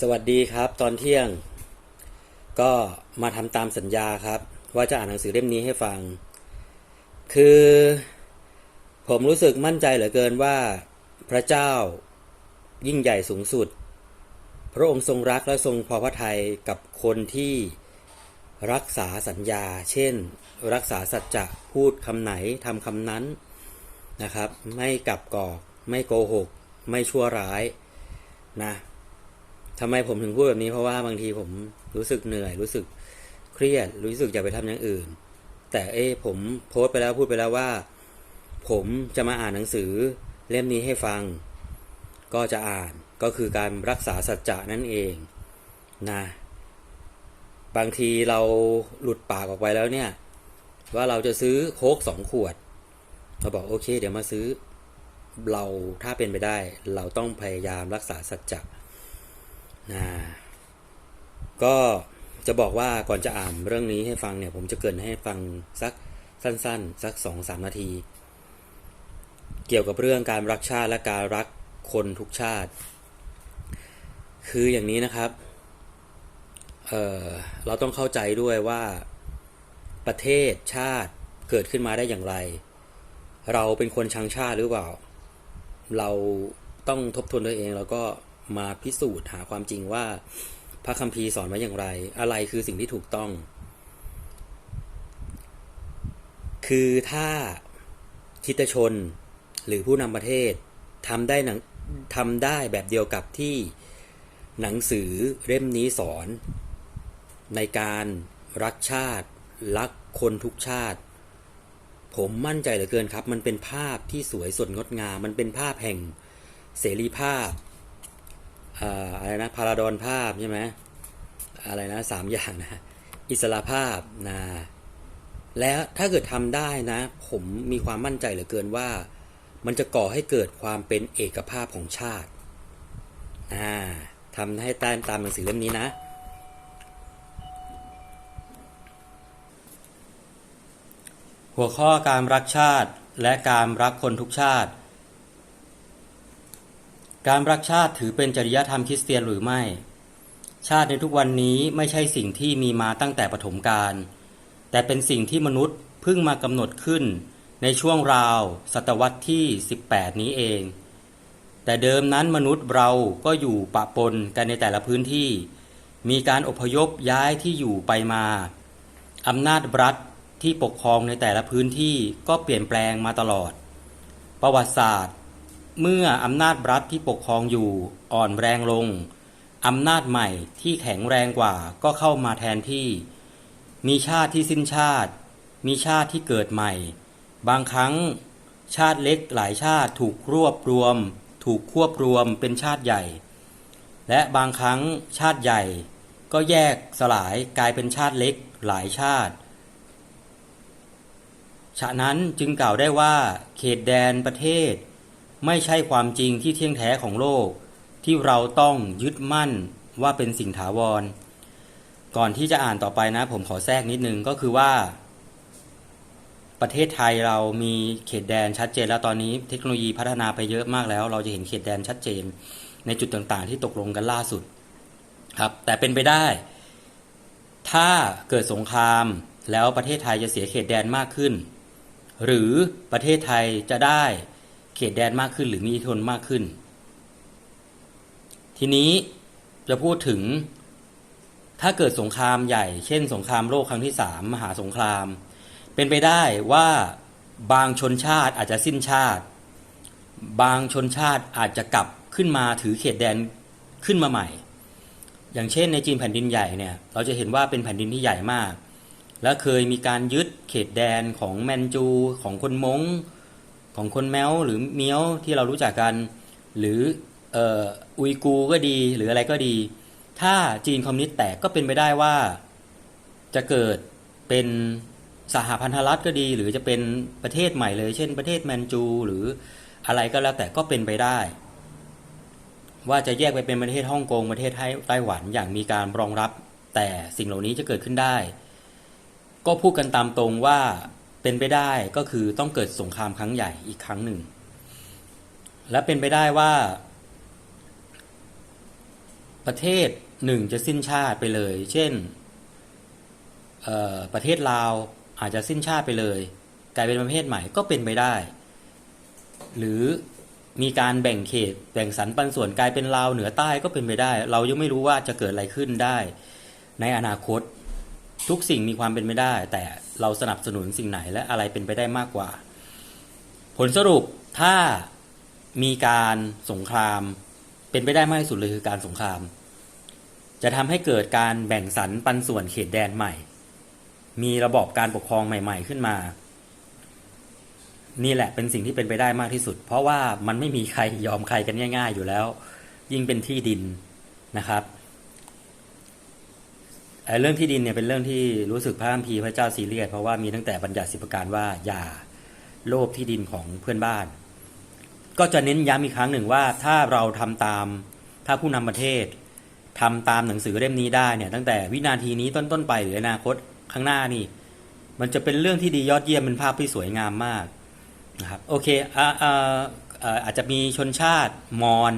สวัสดีครับ ตอนเที่ยง ก็มาทำตามสัญญาครับ ว่าจะอ่านหนังสือเล่มนี้ให้ฟัง คือ ผมรู้สึกมั่นใจเหลือเกินว่า พระเจ้ายิ่งใหญ่สูงสุด พระองค์ทรงรักและทรงพอพระทัยกับคนที่รักษาสัญญา เช่น รักษาสัจจะพูดคำไหนทำคำนั้นนะครับ ไม่กลับกอก ไม่โกหก ไม่ชั่วร้ายนะ ทำไมผมถึงพูดแบบนี้เพราะว่าบางทีผมรู้สึกเหนื่อยรู้สึกเครียด รู้สึกอยากไปทำอย่างอื่น แต่เอ้ผมโพสต์ไปแล้วพูดไปแล้วว่า ผมจะมาอ่านหนังสือเล่มนี้ให้ฟัง ก็จะอ่านก็คือการรักษาสัจจะนั่นเองนะบางทีเราหลุดปากออกไปแล้วเนี่ย ว่าเราจะซื้อโค้กสองขวดเราบอกโอเค เดี๋ยวมาซื้อ เราถ้าเป็นไปได้ เราต้องพยายามรักษาสัจจะ นะก็จะบอกว่าก่อนจะอ่านเรื่องนี้ให้ฟังเนี่ย ผมจะเกินให้ฟังสักสั้น ๆ สักสองสามนาที เกี่ยวกับเรื่องการรักชาติและการรักคนทุกชาติ คืออย่างนี้นะครับเเราต้องเข้าใจด้วยว่าประเทศชาติเกิดขึ้นมาได้อย่างไร เราเป็นคนชังชาติหรือเปล่า เราต้องทบทวนตัวเองแล้วก็ มาพิสูจน์หาความจริงว่า พระคัมภีร์สอนไว้อย่างไร อะไรคือสิ่งที่ถูกต้อง คือถ้าคิตชนหรือผู้นำประเทศทำได้หนังทำได้แบบเดียวกับที่หนังสือเล่มนี้สอน ในการรักชาติ รักคนทุกชาติ ผมมั่นใจเหลือเกินครับ มันเป็นภาพที่สวยสดงดงาม มันเป็นภาพแห่งเสรีภาพ อะไรนะพาราดอนภาพใช่ไหมอะไรนะสามอย่างนะ อิสระภาพนะแล้วถ้าเกิดทำได้นะ ผมมีความมั่นใจเหลือเกินว่า มันจะก่อให้เกิดความเป็นเอกภาพของชาติาทำให้ตามตามหนังสือเล่มนี้นะ หัวข้อการรักชาติและการรักคนทุกชาติ การรักชาติถือเป็นจริยธรรมคริสเตียนหรือไม่ ชาติในทุกวันนี้ไม่ใช่สิ่งที่มีมาตั้งแต่ปฐมกาลแต่เป็นสิ่งที่มนุษย์เพิ่งมากำหนดขึ้นในช่วงราวศตวรรษที่ 18 นี้เอง แต่เดิมนั้นมนุษย์เราก็อยู่ปะปนกันในแต่ละพื้นที่ มีการอพยพย้ายที่อยู่ไปมาอำนาจรัฐที่ปกครองในแต่ละพื้นที่ก็เปลี่ยนแปลงมาตลอด ประวัติศาสตร์ เมื่ออำนาจรัฐที่ปกครองอยู่อ่อนแรงลง อำนาจใหม่ที่แข็งแรงกว่าก็เข้ามาแทนที่ มีชาติที่สิ้นชาติ มีชาติที่เกิดใหม่ บางครั้ง ชาติเล็กหลายชาติถูกรวบรวม ถูกควบรวมเป็นชาติใหญ่ และบางครั้งชาติใหญ่ ก็แยกสลายกลายเป็นชาติเล็กหลายชาติฉะนั้นจึงกล่าวได้ว่าเขตแดนประเทศ ไม่ใช่ความจริงที่เที่ยงแท้ของโลก ที่เราต้องยึดมั่นว่าเป็นสิ่งถาวร ก่อนที่จะอ่านต่อไปนะ ผมขอแทรกนิดนึงก็คือว่า ประเทศไทยเรามีเขตแดนชัดเจน แล้วตอนนี้เทคโนโลยีพัฒนาไปเยอะมากแล้ว เราจะเห็นเขตแดนชัดเจน ในจุดต่างๆ ที่ตกลงกันล่าสุดครับ แต่เป็นไปได้ ถ้าเกิดสงครามแล้วประเทศไทยจะเสียเขตแดนมากขึ้น หรือประเทศไทยจะได้ เขตแดนมากขึ้นหรือมีอิทธิพลมากขึ้น ทีนี้จะพูดถึง ถ้าเกิดสงครามใหญ่ เช่น สงครามโลกครั้งที่สามมหาสงคราม เป็นไปได้ว่าบางชนชาติอาจจะสิ้นชาติ บางชนชาติอาจจะกลับขึ้นมาถือเขตแดนขึ้นมาใหม่ อย่างเช่นในจีนแผ่นดินใหญ่เนี่ยเราจะเห็นว่าเป็นแผ่นดินที่ใหญ่มาก และเคยมีการยึดเขตแดนของแมนจูของคนมง้ง ของคนแมวหรือเมียวที่เรารู้จักกัน หรืออุยกูก็ดีหรืออะไรก็ดี ถ้าจีนคอมมิวนิสต์แตกก็เป็นไปได้ว่า จะเกิดเป็นสหพันธรัฐก็ดี หรือจะเป็นประเทศใหม่เลย เช่นประเทศแมนจู หรืออะไรก็แล้วแต่ก็เป็นไปได้ ว่าจะแยกไปเป็นประเทศฮ่องกงประเทศไต้หวันอย่างมีการรองรับ แต่สิ่งเหล่านี้จะเกิดขึ้นได้ ก็พูดกันตามตรงว่า เป็นไปได้ก็คือต้องเกิดสงครามครั้งใหญ่อีกครั้งหนึ่ง และเป็นไปได้ว่า ประเทศหนึ่งจะสิ้นชาติไปเลย เช่นประเทศลาวอาจจะสิ้นชาติไปเลย กลายเป็นประเทศใหม่ก็เป็นไปได้ หรือมีการแบ่งเขตแบ่งสรรปันส่วนกลายเป็นลาวเหนือใต้ก็เป็นไปได้ เรายังไม่รู้ว่าจะเกิดอะไรขึ้นได้ ในอนาคตทุกสิ่งมีความเป็นไปได้ แต่ เราสนับสนุนสิ่งไหนและอะไรเป็นไปได้มากกว่า ผลสรุปถ้ามีการสงครามเป็นไปได้มากที่สุดเลยคือการสงคราม จะทำให้เกิดการแบ่งสรรปันส่วนเขตแดนใหม่ มีระบอบการปกครองใหม่ ๆ ขึ้นมา นี่แหละเป็นสิ่งที่เป็นไปได้มากที่สุด เพราะว่ามันไม่มีใครยอมใครกันง่าย ๆ อยู่แล้ว ยิ่งเป็นที่ดินนะครับ เรื่องที่ดินเนี่ยเป็นเรื่องที่รู้สึกพระคัมภีร์พระเจ้าซีเรียสเพราะว่ามีตั้งแต่บัญญัติสิบประการว่าอย่าโลภที่ดินของเพื่อนบ้าน ก็จะเน้นย้ำอีกครั้งหนึ่งว่าถ้าเราทำตามถ้าผู้นำประเทศทำตามหนังสือเล่มนี้ได้เนี่ยตั้งแต่วินาทีนี้ต้นต้นๆไปหรืออนาคตข้างหน้านี่ มันจะเป็นเรื่องที่ดียอดเยี่ยมเป็นภาพที่สวยงามมากนะครับโอเคอ่าอ่าอ่าอาจจะมีชนชาติมอญ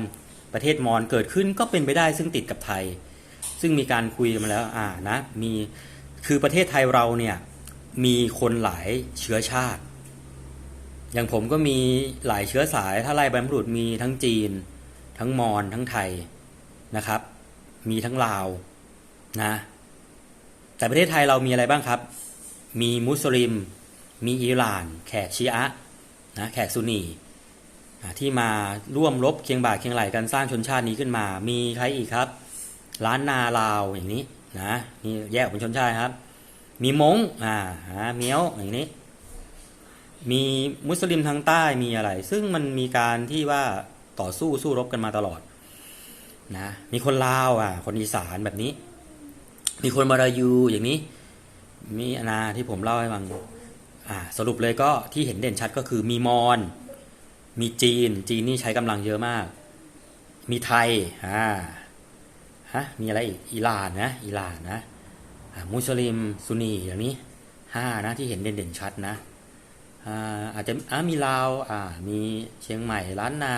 ประเทศมอญเกิดขึ้นก็เป็นไปได้ซึ่งติดกับไทย ซึ่งมีการคุยกันมาแล้วอ่านะมีคือประเทศไทยเราเนี่ยมีคนหลายเชื้อชาติ อย่างผมก็มีหลายเชื้อสายถ้าไล่บรรพบุรุษมีทั้งจีน ทั้งมอญทั้งไทยนะครับ มีทั้งลาวนะแต่ประเทศไทยเรามีอะไรบ้างครับ มีมุสลิม มีอิหร่าน แขกชีอะนะแขกซุนนีที่มาร่วมรบเคียงบ่าเคียงไหลกันสร้างชนชาตินี้ขึ้นมา มีใครอีกครับ ล้านนาลาวอย่างนี้นะนี่แยกเป็นชนชาติครับ มีมงอ่าฮะเมียวอย่างนี้ มีมุสลิมทางใต้มีอะไร ซึ่งมันมีการที่ว่าต่อสู้สู้รบกันมาตลอดนะมีคนลาวอะคนอีสานแบบนี้ มีคนมารายูอย่างนี้ มีอาณาที่ผมเล่าให้ฟังอ่าสรุปเลยก็ที่เห็นเด่นชัดก็คือมีมอญมีจีน จีนนี่ใช้กำลังเยอะมาก มีไทยอ่า ฮะมีอะไรอีกอิหร่านนะอิหร่านนะมุสลิมซุนีอย่างนี้ห้านะที่เห็นเด่นๆชัดนะอาอาจจะมีลาวมีเชียงใหม่ล้านนา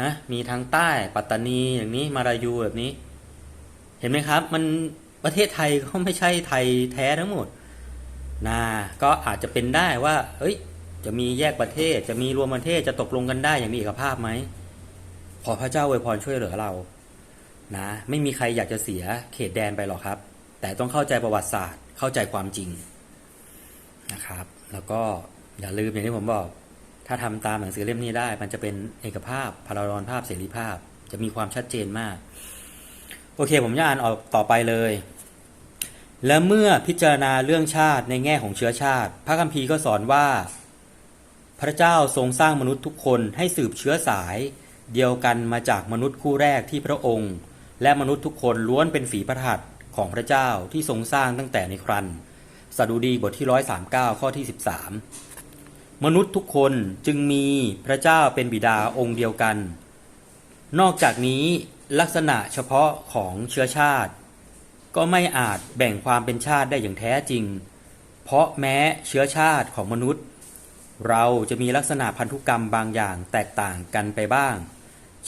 นะมีทางใต้ปัตตานีอย่างนี้มารายูแบบนี้ เห็นไหมครับ มันประเทศไทยก็ไม่ใช่ไทยแท้ทั้งหมดนะก็อาจจะเป็นได้ว่า เอ้ย จะมีแยกประเทศจะมีรวมประเทศจะตกลงกันได้อย่างมีเอกภาพไหมขอพระเจ้าอวยพรช่วยเหลือเรา นะไม่มีใครอยากจะเสียเขตแดนไปหรอกครับ แต่ต้องเข้าใจประวัติศาสตร์ เข้าใจความจริงนะครับ แล้วก็อย่าลืมอย่างที่ผมบอก ถ้าทำตามหนังสือเล่มนี้ได้ มันจะเป็นเอกภาพพาราดอนภาพเสรีภาพ จะมีความชัดเจนมาก โอเคผมจะอ่านออกต่อไปเลย และเมื่อพิจารณาเรื่องชาติในแง่ของเชื้อชาติ พระคัมภีร์ก็สอนว่า พระเจ้าทรงสร้างมนุษย์ทุกคนให้สืบเชื้อสาย เดียวกันมาจากมนุษย์คู่แรกที่พระองค์ และมนุษย์ทุกคนล้วนเป็นฝีพระหัตถ์ของพระเจ้าที่ทรงสร้างตั้งแต่ในครันสดุดีบทที่139ข้อที่13มนุษย์ทุกคนจึงมีพระเจ้าเป็นบิดาองค์เดียวกัน นอกจากนี้ลักษณะเฉพาะของเชื้อชาติ ก็ไม่อาจแบ่งความเป็นชาติได้อย่างแท้จริง เพราะแม้เชื้อชาติของมนุษย์ เราจะมีลักษณะพันธุกรรมบางอย่างแตกต่างกันไปบ้าง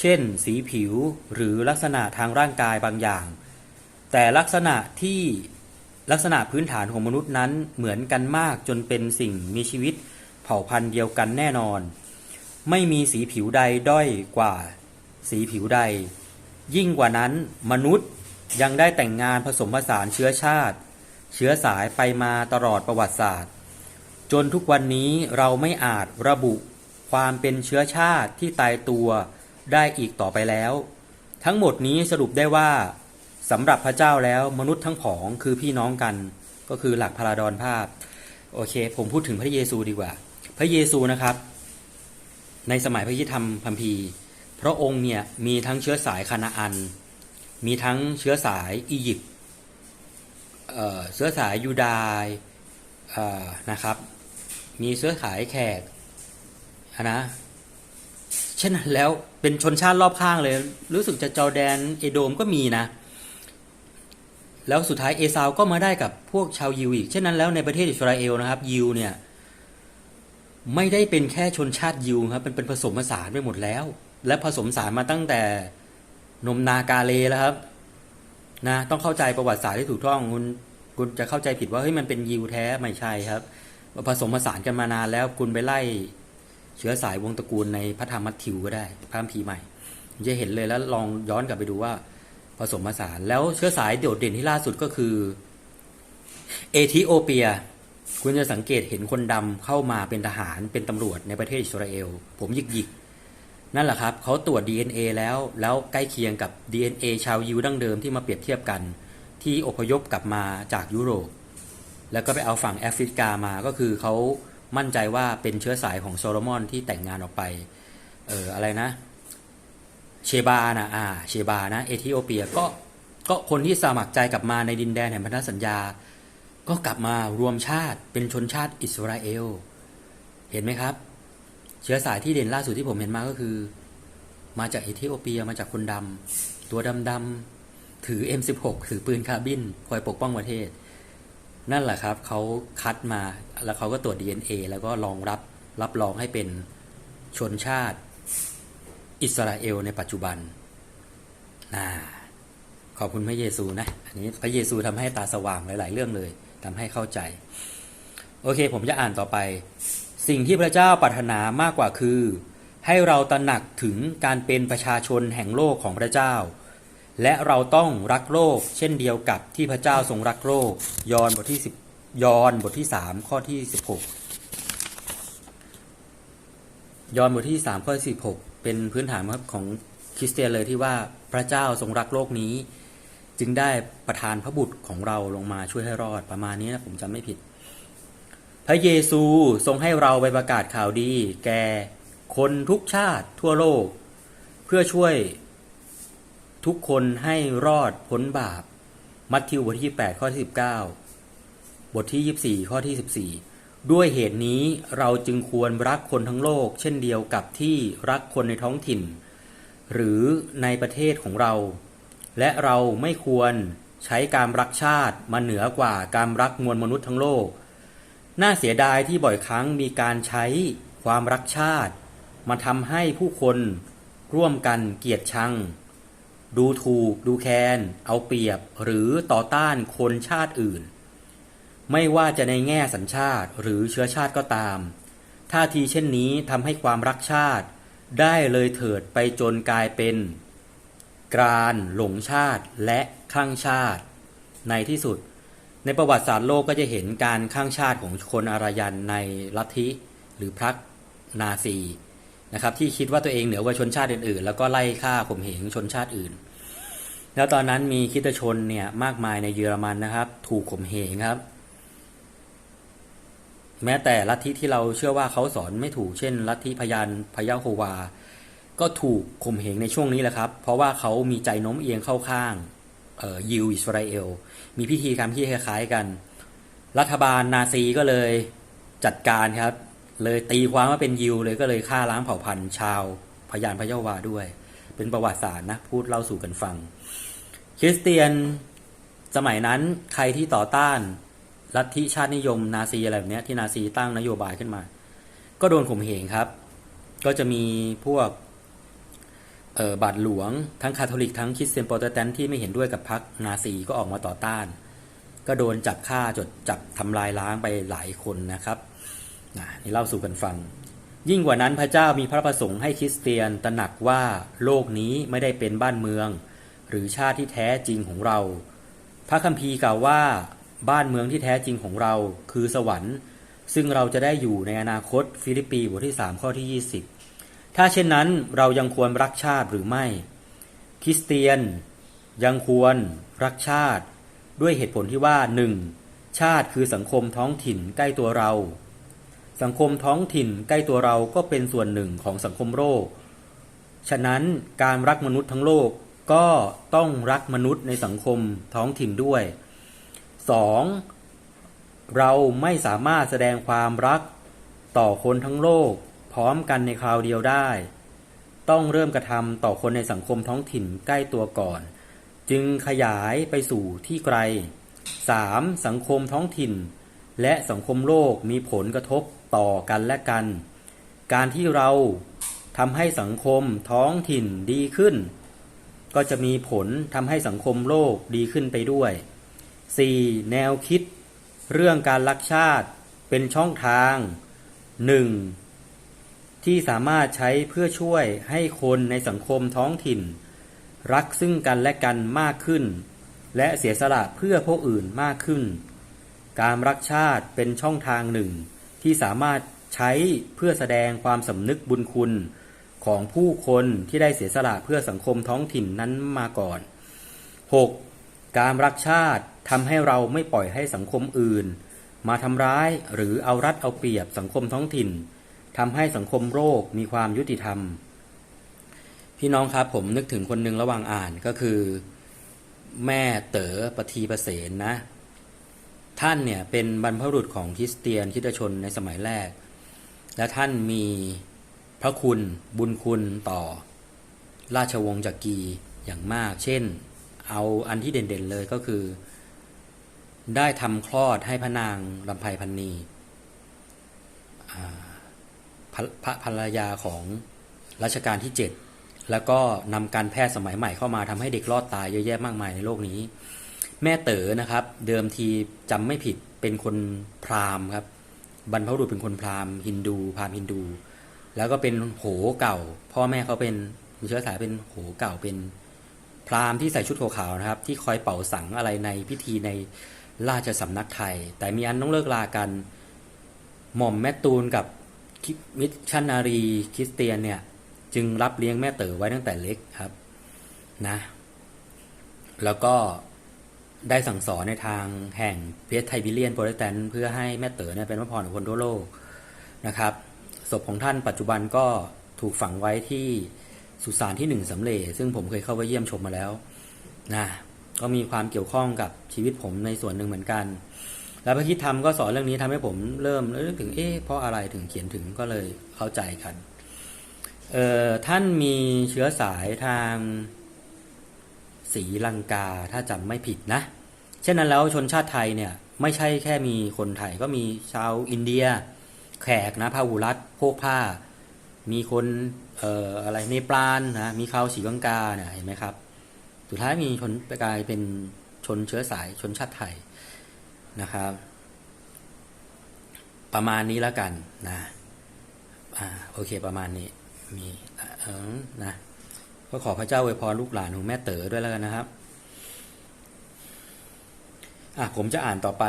เช่น สีผิวหรือลักษณะทางร่างกายบางอย่าง แต่ลักษณะที่ลักษณะพื้นฐานของมนุษย์นั้นเหมือนกันมากจนเป็นสิ่งมีชีวิตเผ่าพันธุ์เดียวกันแน่นอน ไม่มีสีผิวใดด้อยกว่าสีผิวใด ยิ่งกว่านั้นมนุษย์ยังได้แต่งงานผสมผสานเชื้อชาติ เชื้อสายไปมาตลอดประวัติศาสตร์ จนทุกวันนี้เราไม่อาจระบุความเป็นเชื้อชาติที่ตายตัว ได้อีกต่อไปแล้ว ทั้งหมดนี้สรุปได้ว่าสำหรับพระเจ้าแล้วมนุษย์ทั้งผองคือพี่น้องกัน ก็คือหลักพาราดอนภาพ โอเค ผมพูดถึงพระเยซูดีกว่า พระเยซูนะครับ ในสมัยพระยิธรรมพัมพีพระองค์เนี่ยมีทั้งเชื้อสายคานาอัน มีทั้งเชื้อสายอียิปต์เชื้อสายยูดาห์นะครับ มีเชื้อสายแขกอะนะเช่นนั้นแล้ว เป็นชนชาติรอบข้างเลย รู้สึกจะจอแดนเอโดมก็มีนะ แล้วสุดท้ายเอซาวก็มาได้กับพวกชาวยิวอีก เช่นนั้นแล้วในประเทศอิสราเอลนะครับ ยิวเนี่ย ไม่ได้เป็นแค่ชนชาติยิวครับเป็นเป็นผสมผสานไปหมดแล้ว และผสมผสานมาตั้งแต่นมนากาเลแล้วครับนะต้องเข้าใจประวัติศาสตร์ที่ถูกต้องคุณคุณจะเข้าใจผิดว่าเฮ้ยมันเป็นยิวแท้ไม่ใช่ครับผสมผสานกันมานานแล้วคุณไปไล่ เชื้อสายวงตระกูลในพระธรรมมัทธิวก็ได้พระคัมภีร์ใหม่จะเห็นเลยแล้วลองย้อนกลับไปดูว่าผสมผสานแล้วเชื้อสายโดดเด่นที่ล่าสุดก็คือ เอธิโอเปีย คุณจะสังเกตเห็นคนดำเข้ามาเป็นทหารเป็นตำรวจในประเทศอิสราเอล ผมยิกยิกนั่นแหละครับเขาตรวจ DNA แล้วแล้วใกล้เคียงกับ DNA ชาวยิวดั้งเดิมที่มาเปรียบเทียบกัน ที่อพยพกลับมาจากยุโรป แล้วก็ไปเอาฝั่งแอฟริกามาก็คือเขา มั่นใจว่าเป็นเชื้อสายของโซโลมอนที่แต่งงานออกไป เอออะไรนะ เชบานะอ่า เชบานะ เอธิโอเปียก็ก็คนที่สมัครใจกลับมาในดินแดนแห่งพันธสัญญา ก็กลับมารวมชาติเป็นชนชาติอิสราเอล เห็นไหมครับ เชื้อสายที่เด่นล่าสุดที่ผมเห็นมาก็คือ มาจากเอธิโอเปียมาจากคนดำตัวดำๆถือ M16 ถือปืนคาร์บินคอยปกป้องประเทศ นั่นแหละครับเขาคัดมาแล้วเขาก็ตรวจ DNA แล้วก็รองรับรับรองให้เป็นชนชาติอิสราเอลในปัจจุบันน่าขอบคุณพระเยซูนะ อันนี้พระเยซูทำให้ตาสว่างหลาย ๆ เรื่องเลยทำให้เข้าใจ โอเค ผมจะอ่านต่อไป สิ่งที่พระเจ้าปรารถนามากกว่าคือ ให้เราตระหนักถึงการเป็นประชาชนแห่งโลกของพระเจ้า และเราต้องรักโลก เช่นเดียวกับที่พระเจ้าทรงรักโลก ยอห์นบทที่10ยอห์นบทที่3ข้อที่ 16 ยอห์นบทที่3ข้อที่16 เป็นพื้นฐานครับของคริสเตียนเลยที่ว่าพระเจ้าทรงรักโลกนี้ จึงได้ประทานพระบุตรของเราลงมาช่วยให้รอดประมาณนี้นะผมจำไม่ผิด พระเยซูทรงให้เราไปประกาศข่าวดี แก่คนทุกชาติทั่วโลก เพื่อช่วย ทุกคนให้รอดพ้นบาป มัทธิวบทที่ 8 ข้อที่ 19 บทที่ 24 ข้อที่ 14 ด้วยเหตุนี้เราจึงควรรักคนทั้งโลก เช่นเดียวกับที่รักคนในท้องถิ่น หรือในประเทศของเรา และเราไม่ควรใช้การรักชาติมาเหนือกว่าการรักมวลมนุษย์ทั้งโลก น่าเสียดายที่บ่อยครั้งมีการใช้ความรักชาติ มาทำให้ผู้คนร่วมกันเกลียดชัง ดูถูก ดูแคลนเอาเปรียบ หรือต่อต้านคนชาติอื่น ไม่ว่าจะในแง่สัญชาติหรือเชื้อชาติก็ตาม ท่าทีเช่นนี้ทำให้ความรักชาติ ได้เลยเถิดไปจนกลายเป็นการหลงชาติและข้างชาติ ในที่สุด ในประวัติศาสตร์โลกก็จะเห็นการข้างชาติของคนอารยันในลัทธิหรือพรรคนาซีนะครับที่คิดว่าตัวเองเหนือกว่าชนชาติอื่นๆ แล้วก็ไล่ฆ่าข่มเหงชนชาติอื่น แล้วตอนนั้นมีคิดชนเนี่ยมากมายในเยอรมันนะครับ ถูกข่มเหงครับ แม้แต่ลัทธิที่เราเชื่อว่าเขาสอนไม่ถูกเช่น ลัทธิพยานพยาโฮวา ก็ถูกข่มเหงในช่วงนี้แหละครับ เพราะว่าเขามีใจโน้มเอียงเข้าข้างยิวอิสราเอล มีพิธีกรรมที่คล้ายๆกัน รัฐบาลนาซีก็เลยจัดการครับ เลยตีความว่าเป็นยิวเลยก็เลยฆ่าล้างเผ่าพันธุ์ชาวพยานพยาวาด้วย เป็นประวัติศาสตร์นะพูดเล่าสู่กันฟัง คริสเตียนสมัยนั้นใครที่ต่อต้านลัทธิชาตินิยมนาซีอะไรแบบนี้ที่นาซีตั้งนโยบายขึ้นมา ก็โดนข่มเหงครับ ก็จะมีพวกบาทหลวงทั้งคาทอลิกทั้งคริสเตียนโปรเตสแตนต์ที่ไม่เห็นด้วยกับพรรคนาซีก็ออกมาต่อต้าน ก็โดนจับฆ่าจดจับทำลายล้างไปหลายคนนะครับนี่เล่าสู่กันฟัง ยิ่งกว่านั้นพระเจ้ามีพระประสงค์ให้คริสเตียนตระหนักว่าโลกนี้ไม่ได้เป็นบ้านเมือง หรือชาติที่แท้จริงของเรา พระคัมภีร์กล่าวว่า บ้านเมืองที่แท้จริงของเราคือสวรรค์ ซึ่งเราจะได้อยู่ในอนาคตฟิลิปปีบทที่ 3 ข้อที่ 20 ถ้าเช่นนั้นเรายังควรรักชาติหรือไม่ คริสเตียนยังควรรักชาติ ด้วยเหตุผลที่ว่าหนึ่งชาติคือสังคมท้องถิ่นใกล้ตัวเรา สังคมท้องถิ่นใกล้ตัวเราก็เป็นส่วนหนึ่งของสังคมโลก ฉะนั้นการรักมนุษย์ทั้งโลกก็ต้องรักมนุษย์ในสังคมท้องถิ่นด้วย 2. เราไม่สามารถแสดงความรักต่อคนทั้งโลก พร้อมกันในคราวเดียวได้ ต้องเริ่มกระทำต่อคนในสังคมท้องถิ่นใกล้ตัวก่อน จึงขยายไปสู่ที่ไกล 3. สังคมท้องถิ่น และสังคมโลกมีผลกระทบ ต่อกันและกัน การที่เราทำให้สังคมท้องถิ่นดีขึ้น ก็จะมีผลทำให้สังคมโลกดีขึ้นไปด้วย 4. แนวคิด เรื่องการรักชาติเป็นช่องทาง 1. ที่สามารถใช้เพื่อช่วยให้คนในสังคมท้องถิ่น รักซึ่งกันและกันมากขึ้น และเสียสละเพื่อผู้อื่นมากขึ้น การรักชาติเป็นช่องทางหนึ่ง ที่สามารถใช้เพื่อแสดงความสำนึกบุญคุณของผู้คนที่ได้เสียสละเพื่อสังคมท้องถิ่นนั้นมาก่อน 6. การรักชาติทำให้เราไม่ปล่อยให้สังคมอื่น มาทำร้ายหรือเอารัดเอาเปรียบสังคมท้องถิ่นทำให้สังคมโลกมีความยุติธรรม พี่น้องครับผมนึกถึงคนหนึ่งระหว่างอ่านก็คือ แม่เต๋อปทีประเสนนะ ท่านเนี่ยเป็นบรรพบุรุษของคริสเตียนคริสตชนในสมัยแรก และท่านมีพระคุณบุญคุณต่อ ราชวงศ์จักรีอย่างมาก เช่น เอาอันที่เด่นๆเลยก็คือ ได้ทำคลอดให้พระนางลำไพพันนีพระพระภรรยาของรัชกาลที่ 7 แล้วก็นำการแพทย์สมัยใหม่เข้ามาทำให้เด็กรอดตายเยอะแยะมากมายในโลกนี้ แม่เต๋อนะครับ เดิมทีจำไม่ผิดเป็นคนพราหมณ์ครับ บรรพบุรุษเป็นคนพราหมณ์ฮินดูพราหมณ์ฮินดู แล้วก็เป็นโหเก่า พ่อแม่เขาเป็นมีเชื้อสายเป็นโหเก่าเป็นพราหมณ์ที่ใส่ชุดขาวๆนะครับ ที่คอยเป่าสังอะไรในพิธีในราชสำนักไทย แต่มีอันต้องเลิกลากัน หม่อมแม่ตูนกับมิชชันนารีคริสเตียนเนี่ย จึงรับเลี้ยงแม่เต๋อไว้ตั้งแต่เล็กครับนะ แล้วก็ ได้สั่งสอนในทางแห่งเพสไทบิเลียนโปรเตสแตนต์เพื่อให้แม่เต๋อเนี่ยเป็นพระพรของคนทั่วโลกนะครับศพของท่านปัจจุบันก็ถูกฝังไว้ที่สุสานที่หนึ่งสำเร็จซึ่งผมเคยเข้าไปเยี่ยมชมมาแล้วนะก็มีความเกี่ยวข้องกับชีวิตผมในส่วนหนึ่งเหมือนกัน แล้วพระคิดธรรมก็สอนเรื่องนี้ทำให้ผมเริ่มเรื่องถึงเอ๊ะเพราะอะไรถึงเขียนถึงก็เลยเข้าใจกันเอ่อท่านมีเชื้อสายทางศรีลังกาถ้าจำไม่ผิดนะ ช่นนั้นแล้วชนชาติไทยเนี่ยไม่ใช่แค่มีคนไทยก็มีชาวอินเดีย แขกนะพาหุรัตโพกผ้า มีคนเอ่ออะไรเนปาลนะมีเขาศรีลังกาเนี่ยเห็นไหมครับ สุดท้ายมีชนกลายเป็นชนเชื้อสายชนชาติไทยนะครับ ประมาณนี้แล้วกันนะอ่าโอเคประมาณนี้มีเออนะก็ขอพระเจ้าอวยพรลูกหลานของแม่เต๋อด้วยแล้วกันนะครับ อะผมจะอ่านต่อไป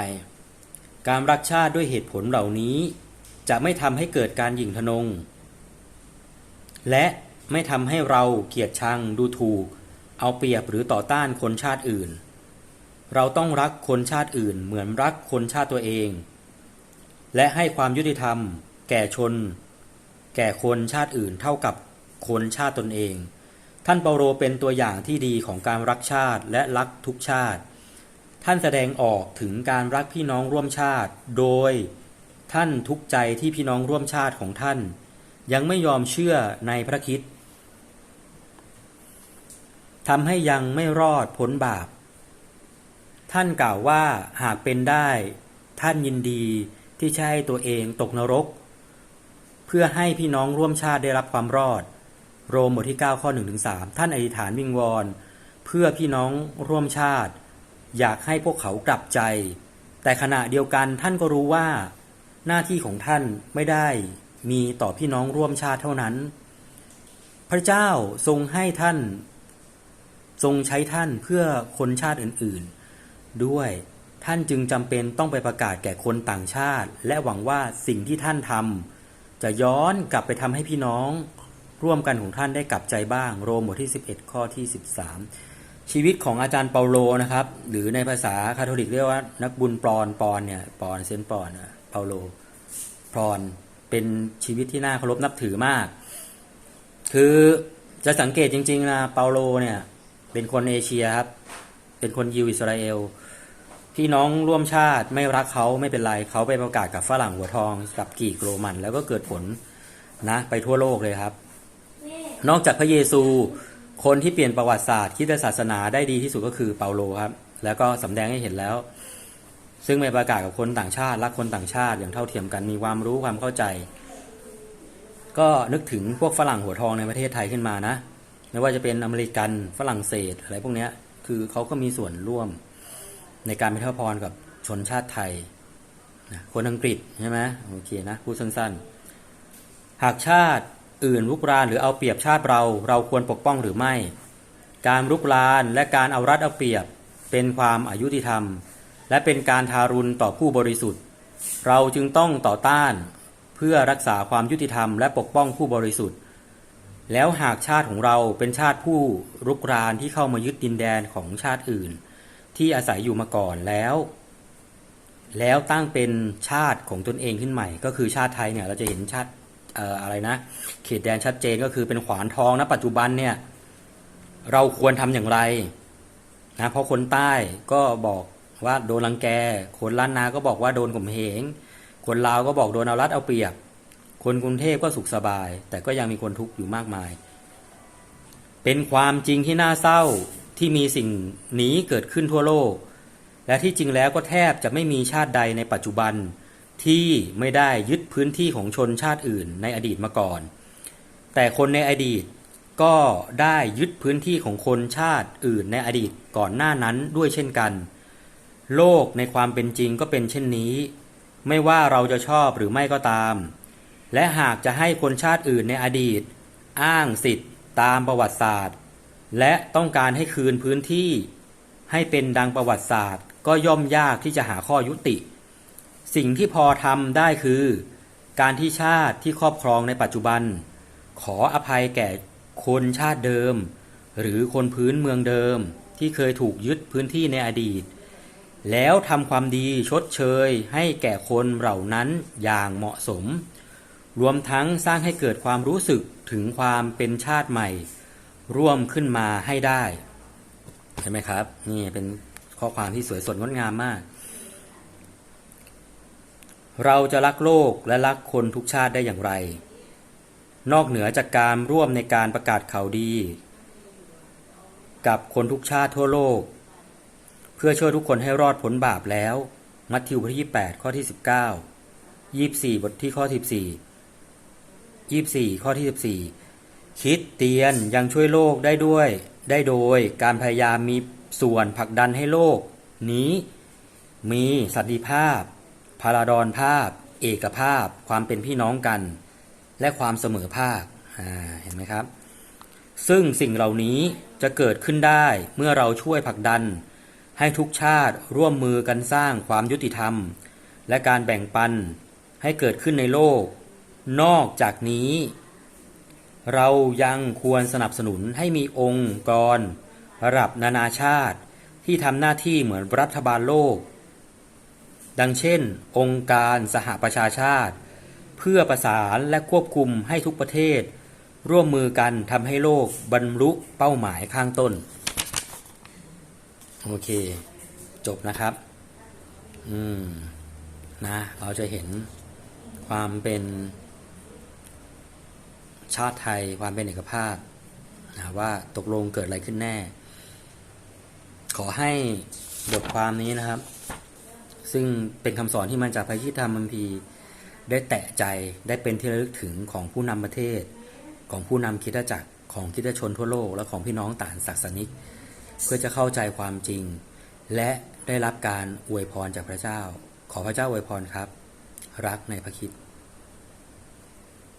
การรักชาติด้วยเหตุผลเหล่านี้ จะไม่ทำให้เกิดการหยิ่งทนง และไม่ทำให้เราเกียดชังดูถูก เอาเปรียบหรือต่อต้านคนชาติอื่น เราต้องรักคนชาติอื่นเหมือนรักคนชาติตัวเอง และให้ความยุติธรรม แก่ชน แก่คนชาติอื่นเท่ากับคนชาติตนเอง ท่านเปาโลเป็นตัวอย่างที่ดีของการรักชาติและรักทุกชาติ ท่านแสดงออกถึงการรักพี่น้องร่วมชาติ โดยท่านทุกใจที่พี่น้องร่วมชาติของท่าน ยังไม่ยอมเชื่อในพระคิดทำให้ยังไม่รอดพ้นบาป ท่านกล่าวว่าหากเป็นได้ ท่านยินดีที่จะให้ตัวเองตกนรก เพื่อให้พี่น้องร่วมชาติได้รับความรอด โรมบทที่ 9 ข้อ1ถึง3ท่านอธิษฐานวิงวอนเพื่อพี่น้องร่วมชาติ อยากให้พวกเขากลับใจ แต่ขณะเดียวกันท่านก็รู้ว่า หน้าที่ของท่านไม่ได้มีต่อพี่น้องร่วมชาติเท่านั้น พระเจ้าทรงให้ท่าน ทรงใช้ท่านเพื่อคนชาติอื่นๆ ด้วยท่านจึงจำเป็นต้องไปประกาศแก่คนต่างชาติ และหวังว่าสิ่งที่ท่านทำจะย้อนกลับไปทำให้พี่น้อง ร่วมกันของท่านได้กลับใจบ้าง โรมบทที่ 11 ข้อที่ 13 ชีวิตของอาจารย์เปาโลนะครับ หรือในภาษาคาทอลิกเรียกว่า นักบุญปอนปอนเนี่ยปอนเซนต์ปอนนะเปาโลปอนเป็นชีวิตที่น่าเคารพนับถือมาก คือจะสังเกตจริงๆนะเปาโลเนี่ยเป็นคนเอเชียครับเป็นคนยิวอิสราเอลพี่น้องร่วมชาติไม่รักเขาไม่เป็นไรเขาไปประกาศกับฝรั่งหัวทองกับกรีกโรมัน แล้วก็เกิดผลนะไปทั่วโลกเลยครับ นอกจากพระเยซู คนที่เปลี่ยนประวัติศาสตร์คิดศาสนาได้ดีที่สุดก็คือเปาโลครับ แล้วก็สำแดงให้เห็นแล้ว ซึ่งไปประกาศกับคนต่างชาติรักคนต่างชาติอย่างเท่าเทียมกันมีความรู้ความเข้าใจ ก็นึกถึงพวกฝรั่งหัวทองในประเทศไทยขึ้นมานะไม่ว่าจะเป็นอเมริกันฝรั่งเศสอะไรพวกนี้คือเขาก็มีส่วนร่วมในการเป็นทพรกับชนชาติไทยคนอังกฤษใช่ไหมโอเคนะพูดสั้นๆ หากชาติ อื่นลุกรานหรือเอาเปรียบชาติเรา เราควรปกป้องหรือไม่ การลุกรานและการเอารัดเอาเปรียบ เป็นความอายุติธรรม และเป็นการทารุณต่อผู้บริสุทธิ์ เราจึงต้องต่อต้านเพื่อรักษาความยุติธรรมและปกป้องผู้บริสุทธิ์ แล้วหากชาติของเราเป็นชาติผู้รุกรานที่เข้ามายึดดินแดนของชาติอื่น ที่อาศัยอยู่มาก่อนแล้ว แล้วตั้งเป็นชาติของตนเองขึ้นใหม่ ก็คือชาติไทยเนี่ยเราจะเห็นชาติ อ่ออะไรนะเขตแดนชัดเจนก็คือเป็นขวานทองนะปัจจุบันเนี่ยเราควรทำอย่างไรนะเพราะคนใต้ก็บอกว่าโดนรังแก คนล้านนาก็บอกว่าโดนข่มเหง คนลาวก็บอกโดนเอารัดเอาเปรียบ คนกรุงเทพก็สุขสบาย แต่ก็ยังมีคนทุกข์อยู่มากมาย เป็นความจริงที่น่าเศร้าที่มีสิ่งนี้เกิดขึ้นทั่วโลก และที่จริงแล้วก็แทบจะไม่มีชาติใดในปัจจุบัน ที่ไม่ได้ยึดพื้นที่ของชนชาติอื่นในอดีตมาก่อน แต่คนในอดีตก็ได้ยึดพื้นที่ของคนชาติอื่นในอดีตก่อนหน้านั้นด้วยเช่นกัน โลกในความเป็นจริงก็เป็นเช่นนี้ ไม่ว่าเราจะชอบหรือไม่ก็ตาม และหากจะให้คนชาติอื่นในอดีต อ้างสิทธิ์ตามประวัติศาสตร์ และต้องการให้คืนพื้นที่ ให้เป็นดังประวัติศาสตร์ ก็ย่อมยากที่จะหาข้อยุติ สิ่งที่พอทำได้คือ การที่ชาติที่ครอบครองในปัจจุบัน ขออภัยแก่คนชาติเดิม หรือคนพื้นเมืองเดิม ที่เคยถูกยึดพื้นที่ในอดีต แล้วทำความดีชดเชยให้แก่คนเหล่านั้นอย่างเหมาะสม รวมทั้งสร้างให้เกิดความรู้สึกถึงความเป็นชาติใหม่ ร่วมขึ้นมาให้ได้ใช่ไหมครับ นี่เป็นข้อความที่สวยสดงดงามมาก เราจะรักโลกและรักคนทุกชาติได้อย่างไร นอกเหนือจากการร่วมในการประกาศข่าวดี กับคนทุกชาติทั่วโลก เพื่อช่วยทุกคนให้รอดพ้นบาปแล้ว มัทธิวบทที่28ข้อที่ 19 24 บทที่ข้อ 14 24 ข้อที่ 14 คิดเตียนยังช่วยโลกได้ด้วย ได้โดยการพยายามมีส่วนผลักดันให้โลก นี้ มีสันติภาพ พาราดอนภาพ เอกภาพ ความเป็นพี่น้องกัน และความเสมอภาคเห็นไหมครับ ซึ่งสิ่งเหล่านี้จะเกิดขึ้นได้เมื่อเราช่วยผลักดัน ให้ทุกชาติร่วมมือกันสร้างความยุติธรรม และการแบ่งปันให้เกิดขึ้นในโลก นอกจากนี้ เรายังควรสนับสนุนให้มีองค์กร ระดับนานาชาติที่ทำหน้าที่เหมือนรัฐบาลโลก ดังเช่น องค์การสหประชาชาติ เพื่อประสานและควบคุมให้ทุกประเทศ ร่วมมือกันทำให้โลกบรรลุเป้าหมายข้างต้น โอเค จบนะครับ อืม นะ เราจะเห็นความเป็นชาติไทยความเป็นเอกภาพนะว่าตกลงเกิดอะไรขึ้นแน่ ขอให้บทความนี้นะครับ ซึ่งเป็นคำสอนที่มาจากพระยิธรรมบางทีได้แตะใจได้เป็นที่ระลึกถึงของผู้นำประเทศ ของผู้นำคิดจักรของคิดชนทั่วโลก และของพี่น้องต่างศาสนิก เพื่อจะเข้าใจความจริง และได้รับการอวยพรจากพระเจ้า ขอพระเจ้าอวยพรครับ รักในพระคิด